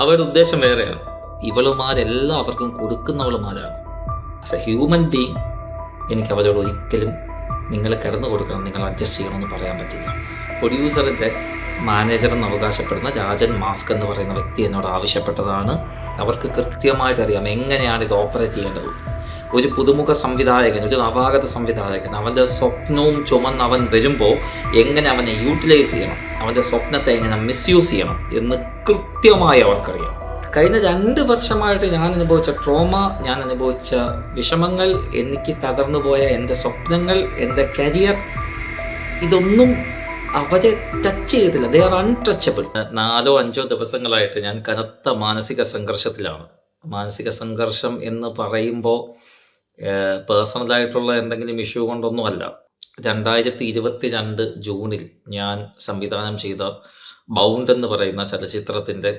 അവരുടെ ഉദ്ദേശം വേറെയാണ്. ഇവളുമാരെല്ലാവർക്കും കൊടുക്കുന്നവളുമാരാണ്. ആസ് എ ഹ്യൂമൻ ബീങ് എനിക്ക് അവരോട് ഒരിക്കലും നിങ്ങൾ കിടന്നു കൊടുക്കണം നിങ്ങൾ അഡ്ജസ്റ്റ് ചെയ്യണമെന്ന് പറയാൻ പറ്റില്ല. പ്രൊഡ്യൂസറിന്റെ മാനേജർ എന്ന് അവകാശപ്പെടുന്ന രാജൻ മാസ്ക് എന്ന് പറയുന്ന വ്യക്തി എന്നോട് ആവശ്യപ്പെട്ടതാണ്. അവർക്ക് കൃത്യമായിട്ട് അറിയാം എങ്ങനെയാണ് ഇത് ഓപ്പറേറ്റ് ചെയ്യേണ്ടത്. ഒരു പുതുമുഖ സംവിധായകൻ ഒരു നവാഗത സംവിധായകൻ അവന്റെ സ്വപ്നവും ചുമന്ന് അവൻ വരുമ്പോൾ എങ്ങനെ അവനെ യൂട്ടിലൈസ് ചെയ്യണം? അവന്റെ സ്വപ്നത്തെ എങ്ങനെ മിസ്യൂസ് ചെയ്യണം? എന്ന് കൃത്യമായി അവർക്കറിയാം. കഴിഞ്ഞ രണ്ട് വർഷമായിട്ട് ഞാൻ അനുഭവിച്ച ട്രോമ ഞാൻ അനുഭവിച്ച വിഷമങ്ങൾ എനിക്ക് തകർന്നു പോയ എന്റെ സ്വപ്നങ്ങൾ എന്റെ കരിയർ ഇതൊന്നും അവരെ ടച്ച് ചെയ്തില്ല. ദേ ആർ അൺടച്ചബിൾ നാലോ അഞ്ചോ ദിവസങ്ങളായിട്ട് ഞാൻ കനത്ത മാനസിക സംഘർഷത്തിലാണ്. മാനസിക സംഘർഷം എന്ന് പറയുമ്പോൾ പേഴ്സണലായിട്ടുള്ള എന്തെങ്കിലും ഇഷ്യൂ കൊണ്ടൊന്നുമല്ല രണ്ടായിരത്തി ഇരുപത്തി രണ്ട് ജൂണിൽ ഞാൻ സംവിധാനം ചെയ്ത ബൗണ്ട് എന്ന് പറയുന്ന ചലച്ചിത്രത്തിന്റെ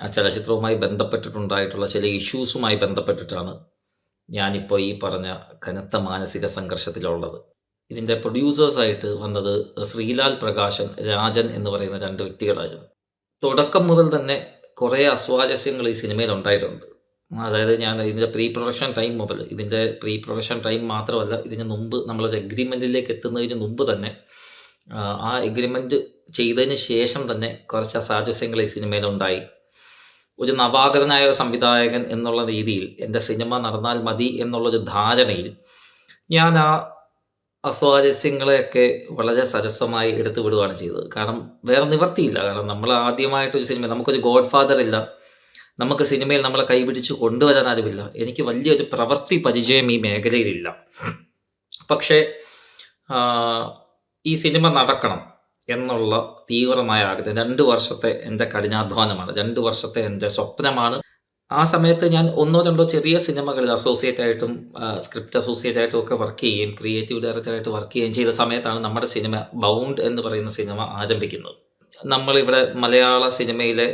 ആ ചലച്ചിത്രവുമായി ബന്ധപ്പെട്ടിട്ടുണ്ടായിട്ടുള്ള ചില ഇഷ്യൂസുമായി ബന്ധപ്പെട്ടിട്ടാണ് ഞാനിപ്പോൾ ഈ പറഞ്ഞ കനത്ത മാനസിക സംഘർഷത്തിലുള്ളത്. ഇതിന്റെ പ്രൊഡ്യൂസേഴ്സായിട്ട് വന്നത് ശ്രീലാൽ പ്രകാശൻ രാജൻ എന്ന് പറയുന്ന രണ്ട് വ്യക്തികളായിരുന്നു. തുടക്കം മുതൽ തന്നെ കുറേ അസ്വാരസ്യങ്ങൾ ഈ സിനിമയിൽ ഉണ്ടായിട്ടുണ്ട്. അതായത് ഞാൻ ഇതിന്റെ പ്രീ പ്രൊഡക്ഷൻ ടൈം മുതൽ ഇതിന്റെ പ്രീ പ്രൊഡക്ഷൻ ടൈം മാത്രമല്ല ഇതിന് മുമ്പ് നമ്മളൊരു എഗ്രിമെന്റിലേക്ക് എത്തുന്നതിന് മുമ്പ് തന്നെ ആ എഗ്രിമെന്റ് ചെയ്തതിന് ശേഷം തന്നെ കുറച്ച് അസാരസ്യങ്ങൾ ഈ സിനിമയിൽ ഉണ്ടായി. ഒരു നവാഗതനായ ഒരു സംവിധായകൻ എന്നുള്ള രീതിയിൽ എന്റെ സിനിമ നടന്നാൽ മതി എന്നുള്ളൊരു ധാരണയിൽ ഞാൻ ആ അസ്വാരസ്യങ്ങളെയൊക്കെ വളരെ സരസമായി എടുത്തു വിടുകയാണ് ചെയ്തത്. കാരണം വേറെ നിവർത്തിയില്ല. കാരണം നമ്മൾ ആദ്യമായിട്ടൊരു സിനിമ നമുക്കൊരു ഗോഡ് ഫാദർ ഇല്ല. നമുക്ക് സിനിമയിൽ നമ്മളെ കൈപിടിച്ച് കൊണ്ടുവരാൻ ആരുമില്ല. എനിക്ക് വലിയൊരു പ്രവൃത്തി പരിചയം ഈ മേഖലയിലില്ല. പക്ഷേ ഈ സിനിമ നടക്കണം എന്നുള്ള തീവ്രമായ ആഗ്രഹം. രണ്ട് വർഷത്തെ എന്റെ കഠിനാധ്വാനമാണ്. രണ്ട് വർഷത്തെ എന്റെ സ്വപ്നമാണ് ആ സമയത്ത് ഞാൻ ഒന്നോ രണ്ടോ ചെറിയ സിനിമകളിൽ അസോസിയേറ്റ് ആയിട്ടും സ്ക്രിപ്റ്റ് അസോസിയേറ്റ് ആയിട്ടും ഒക്കെ വർക്ക് ചെയ്യുകയും ക്രിയേറ്റീവ് ഡയറക്ടറായിട്ട് വർക്ക് ചെയ്യുകയും ചെയ്ത സമയത്താണ് നമ്മുടെ സിനിമ ബൗണ്ട് എന്ന് പറയുന്ന സിനിമ ആരംഭിക്കുന്നത്. നമ്മളിവിടെ മലയാള സിനിമയിലെ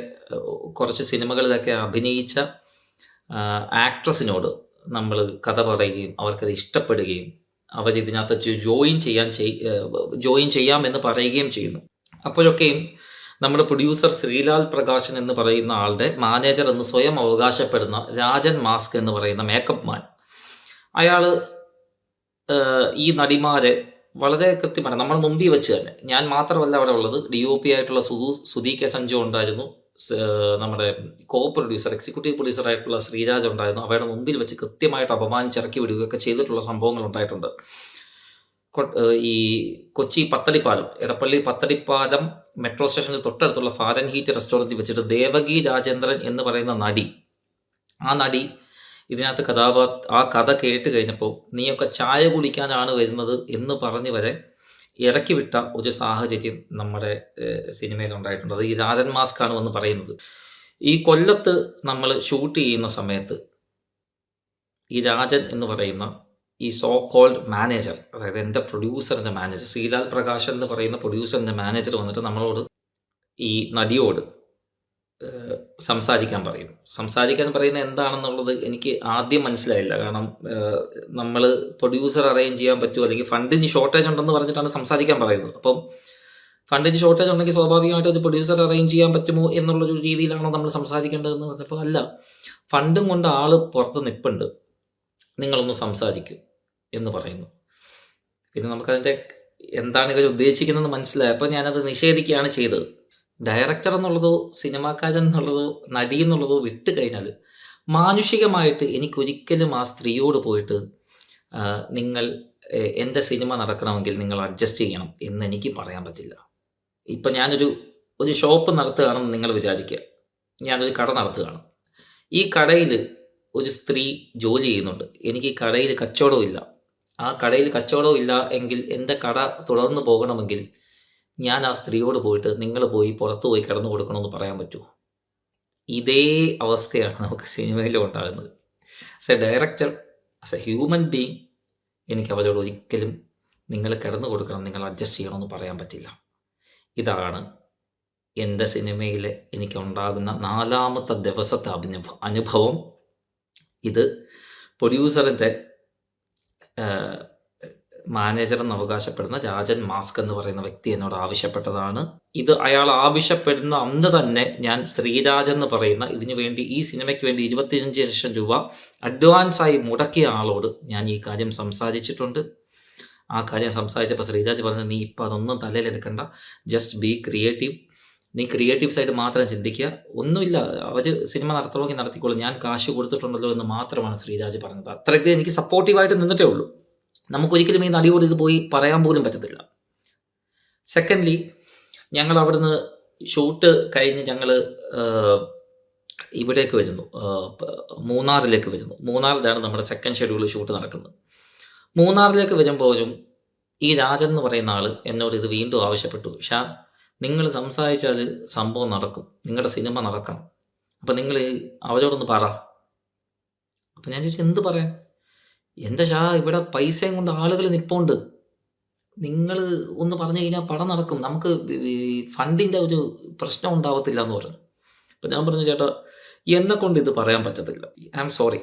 കുറച്ച് സിനിമകളിലൊക്കെ അഭിനയിച്ച ആക്ട്രസിനോട് നമ്മൾ കഥ പറയുകയും അവർക്കത് ഇഷ്ടപ്പെടുകയും അവരിതിനകത്ത് ജോയിൻ ചെയ്യാൻ ജോയിൻ ചെയ്യാമെന്ന് പറയുകയും ചെയ്യുന്നു. അപ്പോഴൊക്കെയും നമ്മുടെ പ്രൊഡ്യൂസർ ശ്രീലാൽ പ്രകാശൻ എന്ന് പറയുന്ന ആളുടെ മാനേജർ എന്ന് സ്വയം അവകാശപ്പെടുന്ന രാജൻ മാസ്ക് എന്ന് പറയുന്ന മേക്കപ്പ് മാൻ അയാൾ ഈ നടിമാരെ വളരെ കൃത്യമാണ്. നമ്മൾ മുമ്പിൽ വെച്ച് തന്നെ. ഞാൻ മാത്രമല്ല അവിടെ ഉള്ളത്. ഡി ഒ പി ആയിട്ടുള്ള സുധു സുധി കെ സഞ്ജു ഉണ്ടായിരുന്നു. നമ്മുടെ കോ പ്രൊഡ്യൂസർ എക്സിക്യൂട്ടീവ് പ്രൊഡ്യൂസർ ആയിട്ടുള്ള ശ്രീരാജ് ഉണ്ടായിരുന്നു. അവരുടെ മുമ്പിൽ വെച്ച് കൃത്യമായിട്ട് അപമാനിച്ചിറക്കി വിടുകയൊക്കെ ചെയ്തിട്ടുള്ള സംഭവങ്ങൾ ഉണ്ടായിട്ടുണ്ട്. ഈ കൊച്ചി പത്തടിപ്പാലം എടപ്പള്ളി പത്തടിപ്പാലം മെട്രോ സ്റ്റേഷന് തൊട്ടടുത്തുള്ള ഫാരൻ ഹീറ്റ് റെസ്റ്റോറന്റിൽ വെച്ചിട്ട് ദേവകി രാജേന്ദ്രൻ എന്ന് പറയുന്ന നടി. ആ നടി ഇതിനകത്ത് കഥാപാ ആ കഥ കേട്ട് കഴിഞ്ഞപ്പോൾ നീയൊക്കെ ചായ കുടിക്കാനാണ് വരുന്നത് എന്ന് പറഞ്ഞ് വരെ ഇറക്കി വിട്ട ഒരു സാഹചര്യം നമ്മുടെ സിനിമയിൽ ഉണ്ടായിട്ടുണ്ട്. അത് ഈ രാജൻ മാസ്ക് ആണ് വന്ന് പറയുന്നത്. ഈ കൊല്ലത്ത് നമ്മൾ ഷൂട്ട് ചെയ്യുന്ന സമയത്ത് ഈ രാജൻ എന്ന് പറയുന്ന ഈ സോ കോൾഡ് മാനേജർ അതായത് എന്റെ പ്രൊഡ്യൂസറിന്റെ മാനേജർ ശ്രീലാൽ പ്രകാശൻ എന്ന് പറയുന്ന പ്രൊഡ്യൂസറിന്റെ മാനേജർ വന്നിട്ട് നമ്മളോട് ഈ നടിയോട് സംസാരിക്കാൻ പറയുന്നു. സംസാരിക്കാൻ പറയുന്നത് എന്താണെന്നുള്ളത് എനിക്ക് ആദ്യം മനസ്സിലായില്ല. കാരണം നമ്മൾ പ്രൊഡ്യൂസർ അറേഞ്ച് ചെയ്യാൻ പറ്റുമോ? അല്ലെങ്കിൽ ഫണ്ടിന് ഷോർട്ടേജ് ഉണ്ടെന്ന് പറഞ്ഞിട്ടാണ് സംസാരിക്കാൻ പറയുന്നത്. അപ്പം ഫണ്ടിന് ഷോർട്ടേജ് ഉണ്ടെങ്കിൽ സ്വാഭാവികമായിട്ട് അത് പ്രൊഡ്യൂസർ അറേഞ്ച് ചെയ്യാൻ പറ്റുമോ എന്നുള്ളൊരു രീതിയിലാണോ നമ്മൾ സംസാരിക്കേണ്ടതെന്ന് പറഞ്ഞപ്പോൾ അല്ല. ഫണ്ടും കൊണ്ട് ആൾ പുറത്ത് നിൽപ്പുണ്ട് നിങ്ങളൊന്ന് സംസാരിക്കും. എന്ന് പറയുന്നു. പിന്നെ നമുക്കതിന്റെ എന്താണ് ഇവർ ഉദ്ദേശിക്കുന്നത് മനസ്സിലായപ്പോൾ ഞാനത് നിഷേധിക്കുകയാണ് ചെയ്തത്. ഡയറക്ടർ എന്നുള്ളതോ സിനിമാക്കാരൻ എന്നുള്ളതോ നടി എന്നുള്ളതോ വിട്ട് കഴിഞ്ഞാൽ മാനുഷികമായിട്ട് എനിക്കൊരിക്കലും ആ സ്ത്രീയോട് പോയിട്ട് നിങ്ങൾ എന്റെ സിനിമ നടക്കണമെങ്കിൽ നിങ്ങൾ അഡ്ജസ്റ്റ് ചെയ്യണം എന്ന് എനിക്ക് പറയാൻ പറ്റില്ല. ഇപ്പം ഞാനൊരു ഒരു ഷോപ്പ് നടത്തുകയാണെന്ന് നിങ്ങൾ വിചാരിക്കുക. ഞാനൊരു കട നടത്തുകയാണ്. ഈ കടയിൽ ഒരു സ്ത്രീ ജോലി ചെയ്യുന്നുണ്ട്. എനിക്ക് ഈ കടയിൽ കച്ചവടമില്ല ആ കടയിൽ കച്ചവടവും ഇല്ല എങ്കിൽ എന്റെ കട തുടർന്ന് പോകണമെങ്കിൽ ഞാൻ ആ സ്ത്രീയോട് പോയിട്ട് നിങ്ങൾ പോയി പുറത്തു പോയി കിടന്നു കൊടുക്കണമെന്ന് പറയാൻ പറ്റുമോ ഇതേ അവസ്ഥയാണ് നമുക്ക് സിനിമയിൽ ഉണ്ടാകുന്നത്. As a director as a human being എനിക്ക് അവരോട് ഒരിക്കലും നിങ്ങൾ കിടന്നു കൊടുക്കണം നിങ്ങൾ അഡ്ജസ്റ്റ് ചെയ്യണമെന്ന് പറയാൻ പറ്റില്ല. ഇതാണ് എന്റെ സിനിമയിൽ എനിക്കുണ്ടാകുന്ന നാലാമത്തെ ദിവസത്തെ അനുഭവം. ഇത് പ്രൊഡ്യൂസറിന്റെ മാനേജർ എന്ന് അവകാശപ്പെടുന്ന രാജൻ മാസ്ക് എന്ന് പറയുന്ന വ്യക്തി എന്നോട് ആവശ്യപ്പെട്ടതാണ്. ഇത് അയാൾ ആവശ്യപ്പെടുന്ന അന്ന് തന്നെ ഞാൻ ശ്രീരാജ് എന്ന് പറയുന്ന ഇതിനു വേണ്ടി ഈ സിനിമയ്ക്ക് വേണ്ടി ഇരുപത്തിയഞ്ച് ലക്ഷം രൂപ അഡ്വാൻസായി മുടക്കിയ ആളോട് ഞാൻ ഈ കാര്യം സംസാരിച്ചിട്ടുണ്ട്. ആ കാര്യം സംസാരിച്ചപ്പോൾ ശ്രീരാജ് പറഞ്ഞു നീ ഇപ്പം അതൊന്നും തലയിലെടുക്കണ്ട ജസ്റ്റ് ബി ക്രിയേറ്റീവ് നീ ക്രിയേറ്റീവ് സൈഡ് മാത്രം ചിന്തിക്കുക. ഒന്നുമില്ല. അവർ സിനിമ നടത്തണമെങ്കിൽ നടത്തിക്കോളൂ. ഞാൻ കാശ് കൊടുത്തിട്ടുണ്ടല്ലോ എന്ന് മാത്രമാണ് ശ്രീരാജ് പറഞ്ഞത്. അത്രയ്ക്ക് എനിക്ക് സപ്പോർട്ടീവായിട്ട് നിന്നിട്ടേ ഉള്ളൂ. നമുക്കൊരിക്കലും ഈ നടിയോട് ഇത് പോയി പറയാൻ പോലും പറ്റത്തില്ല. സെക്കൻഡ്ലി ഞങ്ങൾ അവിടുന്ന് ഷൂട്ട് കഴിഞ്ഞ് ഞങ്ങൾ ഇവിടേക്ക് വരുന്നു. മൂന്നാറിലേക്ക് വരുന്നു. മൂന്നാറിലാണ് നമ്മുടെ സെക്കൻഡ് ഷെഡ്യൂൾ ഷൂട്ട് നടക്കുന്നത്. മൂന്നാറിലേക്ക് വരുമ്പോഴും ഈ രാജൻ എന്ന് പറയുന്ന ആൾ എന്നോട് ഇത് വീണ്ടും ആവശ്യപ്പെട്ടു. ഷാ നിങ്ങൾ സംസാരിച്ചാൽ സംഭവം നടക്കും. നിങ്ങളുടെ സിനിമ നടക്കണം. അപ്പം നിങ്ങൾ അവരോടൊന്ന് പറ. അപ്പം ഞാൻ ചോദിച്ചു എന്ത് പറയാൻ? എന്റെ ഷാ ഇവിടെ പൈസയും കൊണ്ട് ആളുകൾ നിൽപ്പുണ്ട് നിങ്ങൾ ഒന്ന് പറഞ്ഞു കഴിഞ്ഞാൽ പടം നടക്കും. നമുക്ക് ഫണ്ടിന്റെ ഒരു പ്രശ്നം ഉണ്ടാവത്തില്ല എന്ന് പറഞ്ഞു. അപ്പം ഞാൻ പറഞ്ഞു ചേട്ടാ എന്നെ കൊണ്ട് ഇത് പറയാൻ പറ്റത്തില്ല. I am sorry.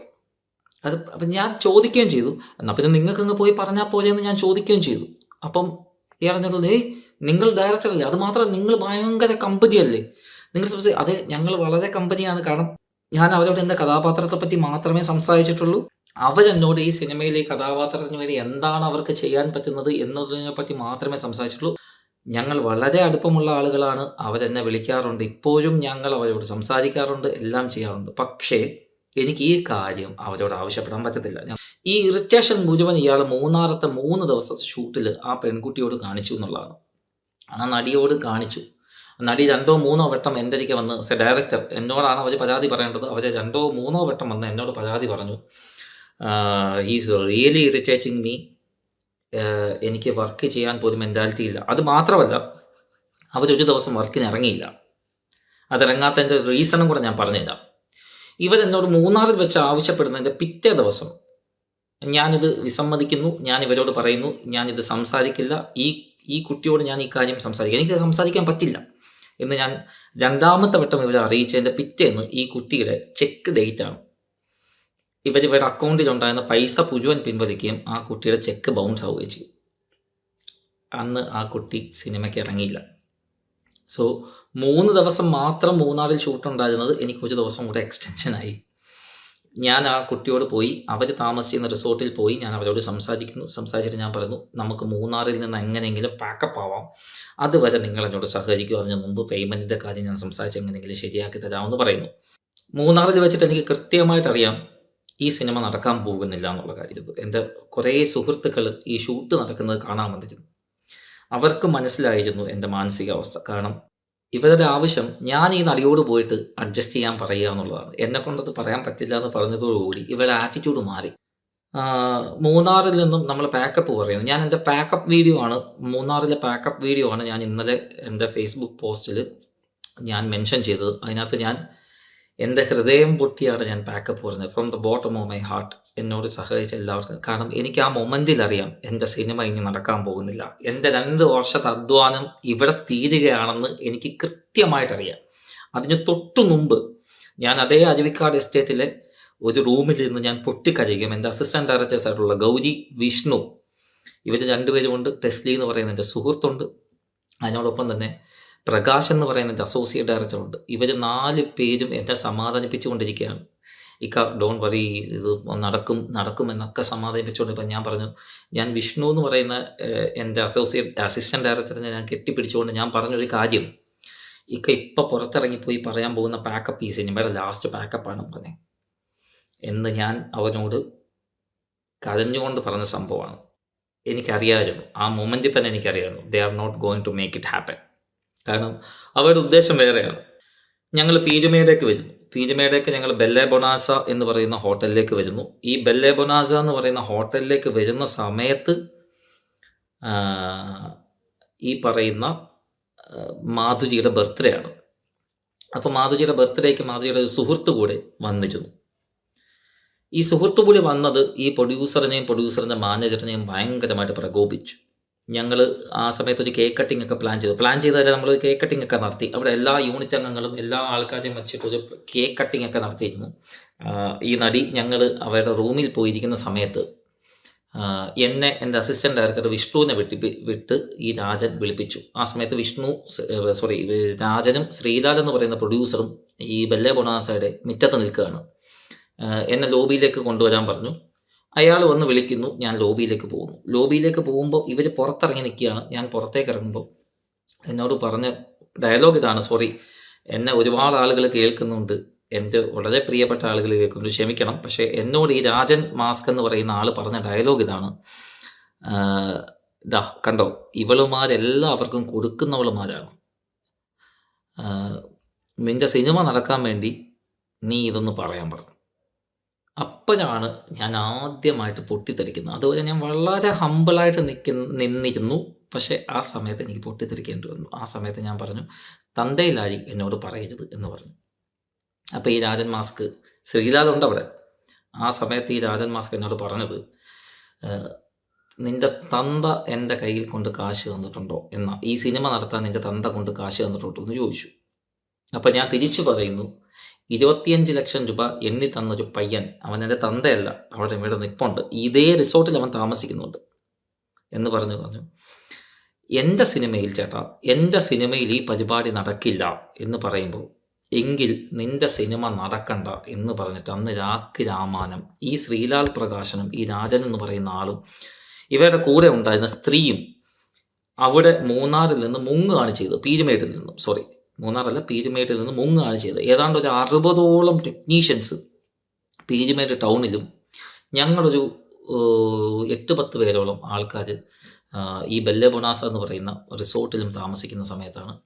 അത് അപ്പം ഞാൻ ചോദിക്കുകയും ചെയ്തു. എന്നാൽ പിന്നെ നിങ്ങൾക്ക് അങ്ങ് പോയി പറഞ്ഞാൽ പോലെ എന്ന് ഞാൻ ചോദിക്കുകയും ചെയ്തു. അപ്പം ഇയാളെന്നോട് ഏയ് നിങ്ങൾ ഡയറക്ടറല്ലേ അത് മാത്രം നിങ്ങൾ ഭയങ്കര കമ്പനിയല്ലേ നിങ്ങൾ സംസാ- അതെ ഞങ്ങൾ വളരെ കമ്പനിയാണ് കാരണം ഞാൻ അവരോട് എന്റെ കഥാപാത്രത്തെ പറ്റി മാത്രമേ സംസാരിച്ചിട്ടുള്ളൂ. അവരെന്നോട് ഈ സിനിമയിലെ കഥാപാത്രത്തിന് വേണ്ടി എന്താണ് അവർക്ക് ചെയ്യാൻ പറ്റുന്നത് എന്നതിനെ പറ്റി മാത്രമേ സംസാരിച്ചിട്ടുള്ളൂ. ഞങ്ങൾ വളരെ അടുപ്പമുള്ള ആളുകളാണ്. അവരെന്നെ വിളിക്കാറുണ്ട്. ഇപ്പോഴും ഞങ്ങൾ അവരോട് സംസാരിക്കാറുണ്ട്. എല്ലാം ചെയ്യാറുണ്ട്. പക്ഷേ എനിക്ക് ഈ കാര്യം അവരോട് ആവശ്യപ്പെടാൻ പറ്റത്തില്ല. ഈ ഇറിറ്റേഷൻ മുഴുവൻ ഇയാൾ മൂന്നാറത്തെ മൂന്ന് ദിവസത്തെ ഷൂട്ടിൽ ആ പെൺകുട്ടിയോട് കാണിച്ചു എന്നുള്ളതാണ്. ആ നടിയോട് കാണിച്ചു. നടി രണ്ടോ മൂന്നോ വട്ടം എന്റെ അരികെ വന്ന് സെ ഡയറക്ടർ എന്നോടാണ് അവർ പരാതി പറയേണ്ടത്. അവർ രണ്ടോ മൂന്നോ വട്ടം വന്ന് എന്നോട് പരാതി പറഞ്ഞു. ഹീസ് റിയലി ഇറിറ്റേറ്റിംഗ് മീ എനിക്ക് വർക്ക് ചെയ്യാൻ പോലും മെന്റാലിറ്റി ഇല്ല. അത് മാത്രമല്ല അവരൊരു ദിവസം വർക്കിന് ഇറങ്ങിയില്ല. അതിറങ്ങാത്തതിന്റെ റീസണും കൂടെ ഞാൻ പറഞ്ഞുതരാം. ഇവരെന്നോട് മൂന്നാറിൽ വെച്ച് ആവശ്യപ്പെടുന്നതിന്റെ പിറ്റേ ദിവസം ഞാനിത് വിസമ്മതിക്കുന്നു ഞാൻ ഇവരോട് പറയുന്നു ഞാനിത് സംസാരിക്കില്ല. ഈ ഈ കുട്ടിയോട് ഞാൻ ഈ കാര്യം സംസാരിക്കുക എനിക്ക് സംസാരിക്കാൻ പറ്റില്ല എന്ന് ഞാൻ രണ്ടാമത്തെ വട്ടം ഇവരെ അറിയിച്ചതിന്റെ പിറ്റേന്ന് ഈ കുട്ടിയുടെ ചെക്ക് ഡേറ്റ് ആണ്. ഇവർ ഇവരുടെ അക്കൗണ്ടിൽ ഉണ്ടായിരുന്ന പൈസ മുഴുവൻ പിൻവലിക്കുകയും ആ കുട്ടിയുടെ ചെക്ക് ബൗൺസ് ആവുകയും ചെയ്തു. അന്ന് ആ കുട്ടി സിനിമയ്ക്ക് ഇറങ്ങിയില്ല. സോ മൂന്ന് ദിവസം മാത്രം മൂന്നാറിൽ ഷൂട്ട് ഉണ്ടായിരുന്നത് എനിക്ക് ഒരു ദിവസം കൂടെ എക്സ്റ്റൻഷനായി ഞാൻ ആ കുട്ടിയോട് പോയി അവർ താമസിച്ചിരുന്ന റിസോർട്ടിൽ പോയി ഞാൻ അവരോട് സംസാരിക്കുന്നു. സംസാരിച്ചിട്ട് ഞാൻ പറഞ്ഞു നമുക്ക് മൂന്നാറിൽ നിന്ന് എങ്ങനെയെങ്കിലും പാക്കപ്പ് ആവാം. അതുവരെ നിങ്ങൾ എന്നോട് സഹകരിക്കുക അതിന് മുമ്പ് പേയ്മെന്റിന്റെ കാര്യം ഞാൻ സംസാരിച്ച് എങ്ങനെയെങ്കിലും ശരിയാക്കി തരാമെന്ന് പറയുന്നു. മൂന്നാറിൽ വെച്ചിട്ട് എനിക്ക് കൃത്യമായിട്ട് അറിയാം ഈ സിനിമ നടക്കാൻ പോകുന്നില്ല എന്നുള്ള കാര്യം. എന്റെ കുറേ സുഹൃത്തുക്കൾ ഈ ഷൂട്ട് നടക്കുന്നത് കാണാൻ വന്നിരുന്നു. അവർക്ക് മനസ്സിലായിരുന്നു എന്റെ മാനസികാവസ്ഥ. കാരണം ഇവരുടെ ആവശ്യം ഞാൻ ഈ നടിയോട് പോയിട്ട് അഡ്ജസ്റ്റ് ചെയ്യാൻ പറയുക എന്നുള്ളതാണ്. എന്നെ കൊണ്ടത് പറയാൻ പറ്റില്ല എന്ന് പറഞ്ഞതോടുകൂടി ഇവരുടെ ആറ്റിറ്റ്യൂഡ് മാറി. മൂന്നാറിൽ നിന്നും നമ്മൾ പാക്കപ്പ് പറയുന്നു. ഞാൻ എന്റെ പാക്കപ്പ് വീഡിയോ ആണ് മൂന്നാറിലെ പാക്കപ്പ് വീഡിയോ ആണ് ഞാൻ ഇന്നലെ എന്റെ ഫേസ്ബുക്ക് പോസ്റ്റിൽ ഞാൻ മെൻഷൻ ചെയ്തത്. അതിനകത്ത് ഞാൻ എന്റെ ഹൃദയം പൊട്ടിയാണ് ഞാൻ പാക്കപ്പ് പറഞ്ഞത് from the bottom of my heart എന്നോട് സഹകരിച്ച എല്ലാവർക്കും. കാരണം എനിക്ക് ആ മൊമെന്റിൽ അറിയാം എന്റെ സിനിമ ഇനി നടക്കാൻ പോകുന്നില്ല. എന്റെ രണ്ട് വർഷത്തെ അധ്വാനം ഇവിടെ തീരുകയാണെന്ന് എനിക്ക് കൃത്യമായിട്ടറിയാം അതിന് തൊട്ടു മുമ്പ് ഞാൻ അതേ അരുവിക്കാട് എസ്റ്റേറ്റിലെ ഒരു റൂമിൽ ഇരുന്ന് ഞാൻ പൊട്ടിക്കഴിയും എന്റെ അസിസ്റ്റന്റ് ഡയറക്ടേഴ്സ് ആയിട്ടുള്ള ഗൗരി വിഷ്ണു ഇവർ രണ്ടുപേരും ഉണ്ട് ടെസ്ലി എന്ന് പറയുന്ന എന്റെ സുഹൃത്തുണ്ട്. അതിനോടൊപ്പം തന്നെ പ്രകാശ് എന്ന് പറയുന്ന എന്റെ അസോസിയേറ്റ് ഡയറക്ടറുണ്ട് ഇവർ നാല് പേരും എന്നെ സമാധാനിപ്പിച്ചുകൊണ്ടിരിക്കുകയാണ്. ഇക്ക ഡോൺ വറി ഇത് നടക്കും നടക്കും എന്നൊക്കെ സമാധാനിപ്പിച്ചുകൊണ്ട് ഇപ്പം ഞാൻ പറഞ്ഞു. ഞാൻ വിഷ്ണു എന്ന് പറയുന്ന എന്റെ അസോസിയേറ്റ് അസിസ്റ്റന്റ് ഡയറക്ടറിനെ ഞാൻ കെട്ടിപ്പിടിച്ചുകൊണ്ട് ഞാൻ പറഞ്ഞൊരു കാര്യം. ഇക്ക ഇപ്പം പുറത്തിറങ്ങിപ്പോയി പറയാൻ പോകുന്ന പാക്കപ്പ് ഈ സിനിമയുടെ ലാസ്റ്റ് പാക്കപ്പാണ് പറഞ്ഞത് എന്ന് ഞാൻ അവനോട് കരഞ്ഞുകൊണ്ട് പറഞ്ഞ സംഭവമാണ്. എനിക്കറിയാമായിരുന്നു. ആ മൊമെന്റിൽ തന്നെ എനിക്കറിയാമായിരുന്നു. They are not going to make it happen കാരണം അവരുടെ ഉദ്ദേശം വേറെയാണ്. ഞങ്ങൾ പീരുമേടേക്ക് വരുന്നു. പീരുമേടേക്ക് ഞങ്ങൾ ബെല്ലെ ബൊണാസ എന്ന് പറയുന്ന ഹോട്ടലിലേക്ക് വരുന്നു. ഈ ബെല്ലെ ബൊണാസ എന്ന് പറയുന്ന ഹോട്ടലിലേക്ക് വരുന്ന സമയത്ത് ഈ പറയുന്ന മാധുജിയുടെ ബർത്ത്ഡേ ആണ്. അപ്പോൾ മാധുജിയുടെ ബർത്ത്ഡേക്ക് മാധുജിയുടെ ഒരു സുഹൃത്ത് കൂടെ വന്നിരുന്നു. ഈ സുഹൃത്തു കൂടി വന്നത് ഈ പ്രൊഡ്യൂസറിനെയും പ്രൊഡ്യൂസറിന്റെ മാനേജറിനെയും ഭയങ്കരമായിട്ട് പ്രകോപിച്ചു ഞങ്ങൾ ആ സമയത്ത് ഒരു കേക്ക് കട്ടിംഗ് ഒക്കെ പ്ലാൻ ചെയ്തു. പ്ലാൻ ചെയ്താൽ നമ്മൾ കേക്ക് കട്ടിംഗ് ഒക്കെ നടത്തി. അവിടെ എല്ലാ യൂണിറ്റ് അംഗങ്ങളും എല്ലാ ആൾക്കാരെയും വെച്ചിട്ട് ഒരു കേക്ക് കട്ടിംഗ് ഒക്കെ നടത്തിയിരുന്നു. ഈ നടി ഞങ്ങൾ അവരുടെ റൂമിൽ പോയിരിക്കുന്ന സമയത്ത് എന്നെ എന്റെ അസിസ്റ്റന്റ് ഡയറക്ടർ വിഷ്ണുവിനെ വിട്ടി വിട്ട് ഈ രാജൻ വിളിപ്പിച്ചു. ആ സമയത്ത് വിഷ്ണു സോറി രാജനും ശ്രീലാൽ എന്ന് പറയുന്ന പ്രൊഡ്യൂസറും ഈ ബെല്ലെ ബൊണാസയുടെ മുറ്റത്ത് നിൽക്കുകയാണ്. എന്നെ ലോബിയിലേക്ക് കൊണ്ടുവരാൻ പറഞ്ഞു. അയാൾ വന്ന് വിളിക്കുന്നു ഞാൻ ലോബിയിലേക്ക് പോകുന്നു. ലോബിയിലേക്ക് പോകുമ്പോൾ ഇവർ പുറത്തിറങ്ങി നിൽക്കുകയാണ്. ഞാൻ പുറത്തേക്ക് ഇറങ്ങുമ്പോൾ എന്നോട് പറഞ്ഞ ഡയലോഗ് ഇതാണ്. സോറി എന്നെ ഒരുപാട് ആളുകൾ കേൾക്കുന്നുണ്ട്. എന്റെ വളരെ പ്രിയപ്പെട്ട ആളുകൾ കേൾക്കുന്നുണ്ട്. ക്ഷമിക്കണം. പക്ഷേ എന്നോട് ഈ രാജൻ മാസ്ക് എന്ന് പറയുന്ന ആൾ പറഞ്ഞ ഡയലോഗ് ഇതാണ്. ഇതാ കണ്ടോ? ഇവളുമാരെല്ലാവർക്കും കൊടുക്കുന്നവളുമാരാണ്. നിന്റെ സിനിമ നടക്കാൻ വേണ്ടി നീ ഇതൊന്ന് പറയാൻ പറഞ്ഞു. അപ്പോഴാണ് ഞാൻ ആദ്യമായിട്ട് പൊട്ടിത്തെറിക്കുന്നത്. അതുപോലെ ഞാൻ വളരെ ഹമ്പിളായിട്ട് നിൽക്കുന്ന നിന്നിരുന്നു. പക്ഷേ ആ സമയത്ത് എനിക്ക് പൊട്ടിത്തെറിക്കേണ്ടി വന്നു. ആ സമയത്ത് ഞാൻ പറഞ്ഞു തന്തയിലായി എന്നോട് പറയരുത് എന്ന് പറഞ്ഞു. അപ്പോൾ ഈ രാജൻ മാസ്ക് ശ്രീലാൽ ഉണ്ട് അവിടെ. ആ സമയത്ത് ഈ രാജൻ മാസ്ക് എന്നോട് പറഞ്ഞത് നിന്റെ തന്ത എന്റെ കയ്യിൽ കൊണ്ട് കാശ് തന്നിട്ടുണ്ടോ? എന്ന ഈ സിനിമ നടത്താൻ നിന്റെ തന്ത കൊണ്ട് കാശ് തന്നിട്ടുണ്ടോ? എന്ന് ചോദിച്ചു. അപ്പം ഞാൻ തിരിച്ചു പറയുന്നു ഇരുപത്തിയഞ്ച് ലക്ഷം രൂപ എണ്ണി തന്നൊരു പയ്യൻ അവൻ എന്റെ തന്തയല്ല അവിടെ ഇവിടെ നിൽപ്പുണ്ട് ഇതേ റിസോർട്ടിൽ അവൻ താമസിക്കുന്നുണ്ട്. എന്ന് പറഞ്ഞു പറഞ്ഞു. എന്റെ സിനിമയിൽ ചേട്ടാ എന്റെ സിനിമയിൽ ഈ പരിപാടി നടക്കില്ല എന്ന് പറയുമ്പോൾ എങ്കിൽ നിന്റെ സിനിമ നടക്കണ്ട എന്ന് പറഞ്ഞിട്ട് അന്ന് രാക്ക് രാമാനം ഈ ശ്രീലാൽ പ്രകാശനും ഈ രാജൻ എന്ന് പറയുന്ന ആളും ഇവരുടെ കൂടെ ഉണ്ടായിരുന്ന സ്ത്രീയും അവിടെ മൂന്നാറിൽ നിന്ന് മുങ്ങുകയാണ് ചെയ്തത് പീരുമേട്ടിൽ നിന്നും സോറി മൂന്നാറല്ല പീരുമേട്ടിൽ നിന്ന് മുങ്ങുകയാണ് ചെയ്തത്. ഏതാണ്ട് ഒരു അറുപതോളം ടെക്നീഷ്യൻസ് പീരുമേട് ടൗണിലും ഞങ്ങളൊരു എട്ട് പത്ത് പേരോളം ആൾക്കാർ ഈ ബെല്ല ബൊണാസ എന്ന് പറയുന്ന റിസോർട്ടിലും താമസിക്കുന്ന സമയത്താണ്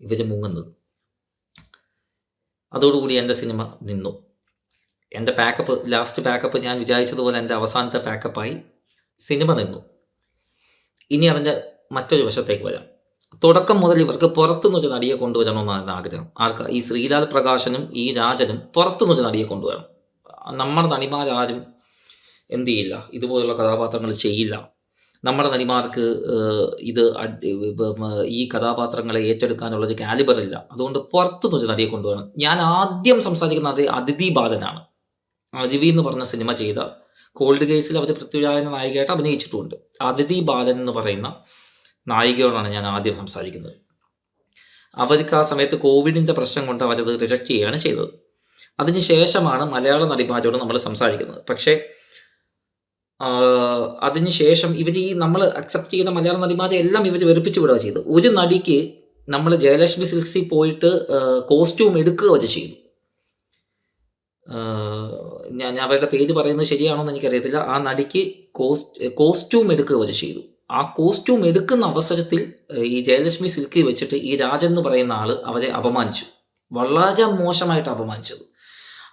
ഇവർ മുങ്ങുന്നത്. അതോടുകൂടി എന്റെ സിനിമ നിന്നു. എന്റെ പാക്കപ്പ് ലാസ്റ്റ് പാക്കപ്പ് ഞാൻ വിചാരിച്ചതുപോലെ എന്റെ അവസാനത്തെ പാക്കപ്പായി സിനിമ നിന്നു. ഇനി അതിന്റെ മറ്റൊരു വശത്തേക്ക് വരാം. തുടക്കം മുതൽ ഇവർക്ക് പുറത്തുനിന്നൊരു നടിയെ കൊണ്ടുവരണമെന്നാണ് ആഗ്രഹം. ആർക്ക്? ഈ ശ്രീലാൽ പ്രകാശനും ഈ രാജനും പുറത്തുനിന്നൊരു നടിയെ കൊണ്ടുവരണം. നമ്മുടെ നടിമാരാരും എന്ത് ചെയ്യില്ല. ഇതുപോലുള്ള കഥാപാത്രങ്ങൾ ചെയ്യില്ല. നമ്മുടെ നടിമാർക്ക് ഇത് ഈ കഥാപാത്രങ്ങളെ ഏറ്റെടുക്കാനുള്ളൊരു കാലിബർ ഇല്ല. അതുകൊണ്ട് പുറത്തുനിന്നൊരു നടിയെ കൊണ്ടുവരണം. ഞാൻ ആദ്യം സംസാരിക്കുന്ന നടി അതിഥി ബാലനാണ്. അതിഥി എന്ന് പറഞ്ഞ സിനിമ ചെയ്ത കോൾഡ് കേസിൽ അവർ പൃഥ്വിരാജന നായികയായിട്ട് അഭിനയിച്ചിട്ടുണ്ട്. അതിഥി ബാലൻ എന്ന് പറയുന്ന നായികയോടാണ് ഞാൻ ആദ്യം സംസാരിക്കുന്നത്. അവർക്ക് ആ സമയത്ത് കോവിഡിന്റെ പ്രശ്നം കൊണ്ട് അവരത് റിജക്റ്റ് ചെയ്യുകയാണ് ചെയ്തത്. അതിനുശേഷമാണ് മലയാള നടിമാരോട് നമ്മൾ സംസാരിക്കുന്നത്. പക്ഷേ അതിനുശേഷം ഇവർ ഈ നമ്മൾ അക്സെപ്റ്റ് ചെയ്യുന്ന മലയാള നടിമാരെ എല്ലാം ഇവർ വെറുപ്പിച്ച് വിടുക ചെയ്തു ഒരു നടിക്ക് നമ്മൾ ജയലക്ഷ്മി സിൽക്സിൽ പോയിട്ട് കോസ്റ്റ്യൂം എടുക്കുക വരെ ചെയ്തു. ഞാൻ അവരുടെ പേര് പറയുന്നത് ശരിയാണോ എന്ന് എനിക്കറിയത്തില്ല. ആ നടിക്ക് കോസ്റ്റ് കോസ്റ്റ്യൂം എടുക്കുക വരെ ചെയ്തു. ആ കോസ്റ്റ്യൂം എടുക്കുന്ന അവസരത്തിൽ ഈ ജയലക്ഷ്മി സിൽക്കി വെച്ചിട്ട് ഈ രാജൻ എന്ന് പറയുന്ന ആൾ അവരെ അപമാനിച്ചു. വളരെ മോശമായിട്ട് അപമാനിച്ചത്.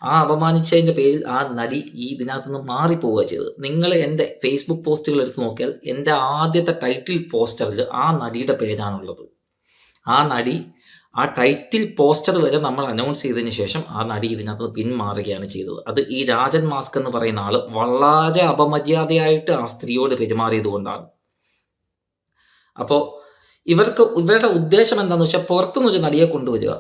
ആ അപമാനിച്ചതിന്റെ പേരിൽ ആ നടി ഈ ഇതിനകത്ത് നിന്ന് മാറിപ്പോവുക ചെയ്തത്. നിങ്ങൾ എന്റെ ഫേസ്ബുക്ക് പോസ്റ്റുകൾ എടുത്ത് നോക്കിയാൽ എന്റെ ആദ്യത്തെ ടൈറ്റിൽ പോസ്റ്ററിൽ ആ നടിയുടെ പേരാണുള്ളത്. ആ നടി ആ ടൈറ്റിൽ പോസ്റ്റർ വരെ നമ്മൾ അനൗൺസ് ചെയ്തതിന് ശേഷം ആ നടി ഇതിനകത്ത് പിന്മാറുകയാണ് ചെയ്തത്. അത് ഈ രാജൻ മാസ്ക് എന്ന് പറയുന്ന ആൾ വളരെ അപമര്യാദയായിട്ട് ആ സ്ത്രീയോട് പെരുമാറിയത് കൊണ്ടാണ്. അപ്പോൾ ഇവർക്ക് ഇവരുടെ ഉദ്ദേശം എന്താണെന്ന് വെച്ചാൽ പുറത്തുനിന്നൊരു നടിയെ കൊണ്ടുവരിക.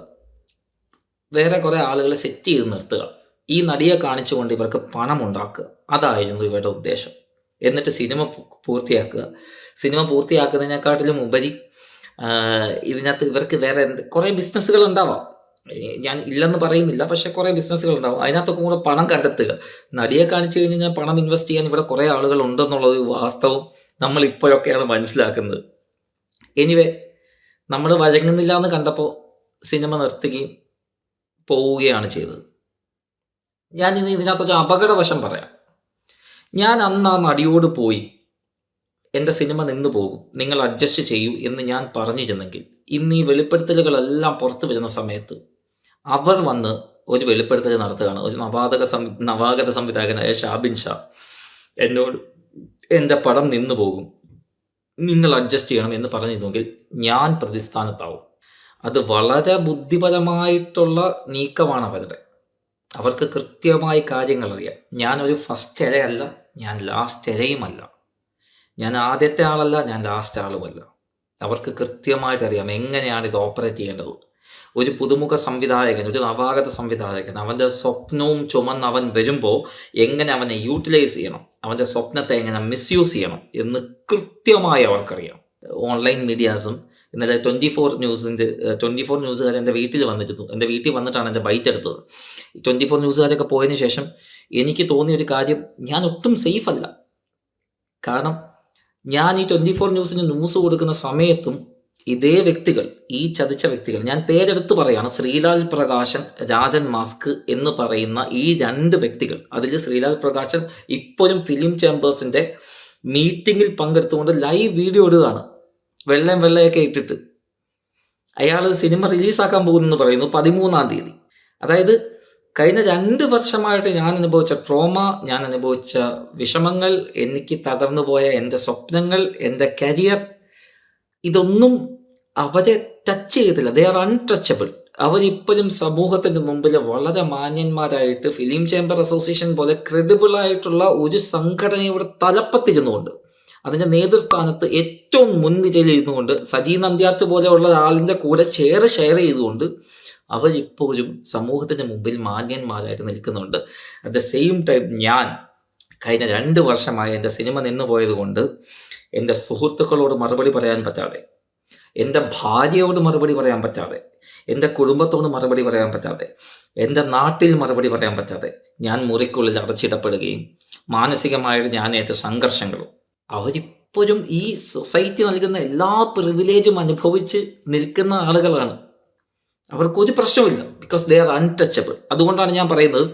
വേറെ കുറേ ആളുകളെ സെറ്റ് ചെയ്ത് നിർത്തുക. ഈ നടിയെ കാണിച്ചുകൊണ്ട് ഇവർക്ക് പണം ഉണ്ടാക്കുക അതായിരുന്നു ഇവരുടെ ഉദ്ദേശം. എന്നിട്ട് സിനിമ പൂർത്തിയാക്കുക. സിനിമ പൂർത്തിയാക്കുന്നതിനെക്കാട്ടിലും ഉപരി ഇതിനകത്ത് ഇവർക്ക് വേറെ എന്ത് കുറേ ബിസിനസ്സുകൾ ഉണ്ടാവാം. ഞാൻ ഇല്ലെന്ന് പറയുന്നില്ല പക്ഷേ കുറേ ബിസിനസ്സുകൾ ഉണ്ടാവും. അതിനകത്തൊക്കെ കൂടെ പണം കണ്ടെത്തുക. നടിയെ കാണിച്ചു കഴിഞ്ഞാൽ പണം ഇൻവെസ്റ്റ് ചെയ്യാൻ ഇവിടെ കുറേ ആളുകൾ ഉണ്ടെന്നുള്ളൊരു വാസ്തവം നമ്മൾ ഇപ്പോഴൊക്കെയാണ് മനസ്സിലാക്കുന്നത്. എനിവേ നമ്മൾ വഴങ്ങുന്നില്ല എന്ന് കണ്ടപ്പോൾ സിനിമ നിർത്തുകയും പോവുകയാണ് ചെയ്തത്. ഞാൻ ഇന്ന് ഇതിനകത്തൊരു അപകടവശം പറയാം. ഞാൻ അന്ന് ആ നടിയോട് പോയി എന്റെ സിനിമ നിന്നു പോകും നിങ്ങൾ അഡ്ജസ്റ്റ് ചെയ്യൂ എന്ന് ഞാൻ പറഞ്ഞിരുന്നെങ്കിൽ ഇന്ന് ഈ വെളിപ്പെടുത്തലുകളെല്ലാം പുറത്തു വരുന്ന സമയത്ത് അവർ വന്ന് ഒരു വെളിപ്പെടുത്തൽ നടത്തുകയാണ്. ഒരു നവാതക സംവി നവാഗത സംവിധായകനായ ഷാബിൻ ഷാ എന്നോട് എന്റെ പടം നിന്നു പോകും നിങ്ങൾ അഡ്ജസ്റ്റ് ചെയ്യണം എന്ന് പറഞ്ഞിരുന്നെങ്കിൽ ഞാൻ പ്രതിസ്ഥാനത്താവും. അത് വളരെ ബുദ്ധിപരമായിട്ടുള്ള നീക്കമാണ് അവരുടെ. അവർക്ക് കൃത്യമായി കാര്യങ്ങൾ അറിയാം. ഞാനൊരു ഫസ്റ്റ് ഇരയല്ല ഞാൻ ലാസ്റ്റ് ഇരയുമല്ല. ഞാൻ ആദ്യത്തെ ആളല്ല ഞാൻ ലാസ്റ്റ് ആളുമല്ല. അവർക്ക് കൃത്യമായിട്ട് അറിയാം എങ്ങനെയാണ് ഇത് ഓപ്പറേറ്റ് ചെയ്യേണ്ടത്. ഒരു പുതുമുഖ സംവിധായകൻ ഒരു നവാഗത സംവിധായകൻ അവന്റെ സ്വപ്നവും ചുമന്ന് അവൻ വരുമ്പോൾ എങ്ങനെ അവനെ യൂട്ടിലൈസ് ചെയ്യണം? അവന്റെ സ്വപ്നത്തെ എങ്ങനെ മിസ്യൂസ് ചെയ്യണം? എന്ന് കൃത്യമായി അവർക്കറിയാം. ഓൺലൈൻ മീഡിയാസും ഇന്നലെ ട്വന്റി ഫോർ ന്യൂസിന്റെ ട്വന്റി ഫോർ ന്യൂസുകാർ എന്റെ വീട്ടിൽ വന്നിരുന്നു. എന്റെ വീട്ടിൽ വന്നിട്ടാണ് എന്റെ ബൈറ്റ് എടുത്തത്. ട്വന്റി ഫോർ ന്യൂസുകാരൊക്കെ പോയതിന് ശേഷം എനിക്ക് തോന്നിയ ഒരു കാര്യം ഞാൻ ഒട്ടും സേഫ് അല്ല. കാരണം ഞാൻ ഈ ട്വന്റി ഫോർ ന്യൂസിന് ന്യൂസ് കൊടുക്കുന്ന സമയത്തും ഇതേ വ്യക്തികൾ ഈ ചതിച്ച വ്യക്തികൾ. ഞാൻ പേരെടുത്ത് പറയാണ് ശ്രീലാൽ പ്രകാശൻ രാജൻ മാസ്ക് എന്ന് പറയുന്ന ഈ രണ്ട് വ്യക്തികൾ. അതിൽ ശ്രീലാൽ പ്രകാശൻ ഇപ്പോഴും ഫിലിം ചേംബേഴ്സിന്റെ മീറ്റിംഗിൽ പങ്കെടുത്തുകൊണ്ട് ലൈവ് വീഡിയോ ഇടുകയാണ്. വെള്ളം വെള്ളയൊക്കെ ഇട്ടിട്ട്. അയാൾ സിനിമ റിലീസാക്കാൻ പോകുന്നെന്ന് പറയുന്നു പതിമൂന്നാം തീയതി. അതായത് കഴിഞ്ഞ രണ്ട് വർഷമായിട്ട് ഞാൻ അനുഭവിച്ച ട്രോമ ഞാൻ അനുഭവിച്ച വിഷമങ്ങൾ എനിക്ക് തകർന്നു പോയ എന്റെ സ്വപ്നങ്ങൾ എന്റെ കരിയർ ഇതൊന്നും അവരെ ടച്ച് ചെയ്തില്ല. ദേ ആർ അൺടച്ചബിൾ അവരിപ്പോഴും സമൂഹത്തിന്റെ മുമ്പിൽ വളരെ മാന്യന്മാരായിട്ട് ഫിലിം ചേംബർ അസോസിയേഷൻ പോലെ ക്രെഡിബിൾ ആയിട്ടുള്ള ഒരു സംഘടനയുടെ തലപ്പത്തിരുന്നുകൊണ്ട് അതിന്റെ നേതൃസ്ഥാനത്ത് ഏറ്റവും മുൻനിരയിൽ ഇരുന്നുകൊണ്ട് സജി നന്ദ്യാത്ത് പോലെയുള്ള ഒരാളിന്റെ കൂടെ ചെയർ ഷെയർ ചെയ്തുകൊണ്ട് അവരിപ്പോഴും സമൂഹത്തിന്റെ മുമ്പിൽ മാന്യന്മാരായിട്ട് നിൽക്കുന്നുണ്ട്. അറ്റ് ദ സെയിം ടൈം ഞാൻ കഴിഞ്ഞ രണ്ട് വർഷമായി എന്റെ സിനിമ നിന്നു പോയത് കൊണ്ട് എന്റെ സുഹൃത്തുക്കളോട് മറുപടി പറയാൻ പറ്റാതെ. എന്റെ ഭാര്യയോട് മറുപടി പറയാൻ പറ്റാതെ എന്റെ കുടുംബത്തോട് മറുപടി പറയാൻ പറ്റാതെ എന്റെ നാട്ടിൽ മറുപടി പറയാൻ പറ്റാതെ ഞാൻ മുറിക്കുള്ളിൽ അടച്ചിടപ്പെടുകയും ഞാൻ ഏറ്റ സംഘർഷങ്ങളും അവരിപ്പോഴും ഈ സൊസൈറ്റി നൽകുന്ന എല്ലാ പ്രിവിലേജും അനുഭവിച്ച് നിൽക്കുന്ന ആളുകളാണ്. അവർക്ക് ഒരു പ്രശ്നമില്ല ബിക്കോസ് ദേ ആർ അൺടച്ചബിൾ അതുകൊണ്ടാണ് ഞാൻ പറയുന്നത്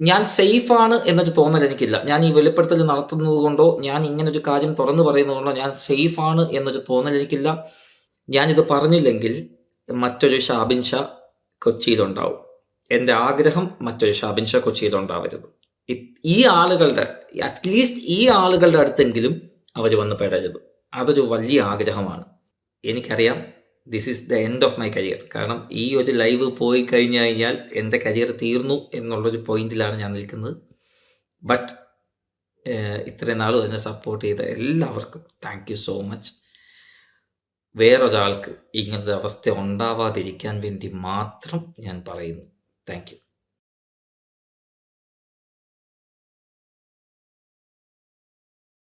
ഞാൻ സേഫാണ് എന്നൊരു തോന്നൽ എനിക്കില്ല. ഞാൻ ഈ വെളിപ്പെടുത്തൽ നടത്തുന്നത് കൊണ്ടോ ഞാൻ ഇങ്ങനെ ഒരു കാര്യം തുറന്നു പറയുന്നത് കൊണ്ടോ ഞാൻ സേഫാണ് എന്നൊരു തോന്നൽ എനിക്കില്ല. ഞാനിത് പറഞ്ഞില്ലെങ്കിൽ മറ്റൊരു ഷാബിൻഷ കൊച്ചിയിലുണ്ടാവും. എന്റെ ആഗ്രഹം മറ്റൊരു ഷാബിൻഷ കൊച്ചിയിലുണ്ടാവരുത്. ഈ ആളുകളുടെ അറ്റ്ലീസ്റ്റ് ഈ ആളുകളുടെ അടുത്തെങ്കിലും അവർ വന്ന് പെടരുത്. അതൊരു വലിയ ആഗ്രഹമാണ്. എനിക്കറിയാം this is the end of my career കാരണം ഈ ഒരു ലൈവ് പോയി കഴിഞ്ഞു കഴിഞ്ഞാൽ എന്റെ കരിയർ തീർന്നു എന്നുള്ളൊരു പോയിന്റിലാണ് ഞാൻ നിൽക്കുന്നത്. ബട്ട് ഇത്രയും നാളും എന്നെ സപ്പോർട്ട് ചെയ്ത എല്ലാവർക്കും താങ്ക് യു സോ മച്ച് വേറൊരാൾക്ക് ഇങ്ങനൊരു അവസ്ഥ ഉണ്ടാവാതിരിക്കാൻ വേണ്ടി മാത്രം ഞാൻ പറയുന്നു. Thank you